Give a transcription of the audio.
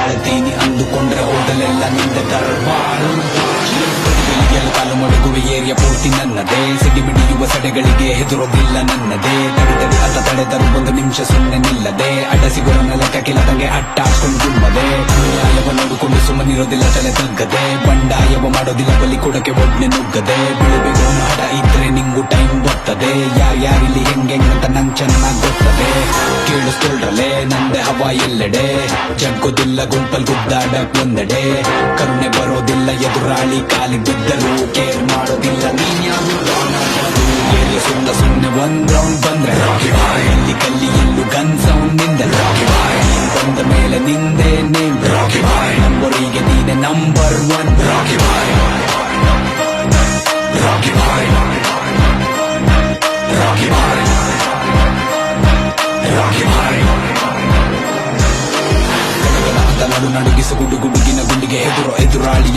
ಆಳ್ತೀನಿ ಅಂದುಕೊಂಡ್ರೆ ಹೋದಲೆಲ್ಲ ನಿಂದ ಗಳಿಗೆಲ್ಲ ಕಾಲು ಮಡಗುವೆ ಏರಿಯ ಪೂರ್ತಿ ನನ್ನದೇ. ಸಿಡಿ ಬಿಡಿಯುವ ಸಡೆಗಳಿಗೆ ಹೆದರೋದಿಲ್ಲ ನನ್ನದೇ. ತಡೆದರೆ ಅತ ತಡೆದರು ಒಂದು ನಿಮಿಷ ಸುಮ್ಮನೆ ನಿಲ್ಲದೆ. ಅಡ್ಡ ಸಿಗುರನ ಲೆಕ್ಕ ಕಿಲದಂಗೆ ಅಟ್ಟ ಹಾಕೊಂಡು ಗುಮ್ಮದೆ ನ್ಯಾಯವ ನೋಡಿಕೊಂಡು ಸುಮ್ಮನಿರೋದಿಲ್ಲ ತಲೆ ತಗ್ಗದೆ ಬಂಡಾಯವ ಮಾಡೋದಿಲ್ಲ, ಬಲಿ ಕೊಡಕ್ಕೆ ಒಡ್ನೆ ನುಗ್ಗದೆ. ಬೆಳಿಬೇಕು ಮಾಡ ಇದ್ರೆ ನಿಂಗು ಟೈಮ್ ಬರ್ತದೆ. ಯಾರ್ಯಾರಿಲ್ಲಿ ಹೆಂಗೆ ಅಂತ ನಂಗೆ ಚೆನ್ನಾಗಿ ಗೊತ್ತದೆ. ಕೇಳಿಸ್ಕೊಳ್ರಲೆ ನಂದೆ ಹವಾ ಎಲ್ಲೆಡೆ. ಜಗ್ಗೋದಿಲ್ಲ, ಗುಂಪಲ್ ಗುದ್ದಾಡಕ್ ಒಂದೆಡೆ. ಕರುಣೆ ಬರೋದಿಲ್ಲ, ಎದುರಾಳಿ ಕಾಲಿ ಬಿದ್ದರು ಕೇರ್ ಮಾಡೋದಿಲ್ಲ ಎಲ್ಲಿ ಸುಣ್ಣ ಸುಮ್ಮನೆ ಒಂದ್ ರೌಂಡ್ ಬಂದ್ರೆ ಎಲ್ಲಿ ಕಲ್ಲಿ ಎಲ್ಲು ಗನ್ ಸೌಂಡ್ನಿಂದ ಬಂದ ಮೇಲೆ ನಿಂದೆ ನೇಮ್ ನಂಬರಿಗೆ ನೀನೆ ನಂಬರ್ ಒನ್ ರಾಕಿ ಬಾಯ್ ನಡು ನಡುಗಿಸ ಗುಡು ಗುಡುಗಿನ ಗುಂಡಿಗೆ ಎದುರು ಎದುರಾಳಿಯ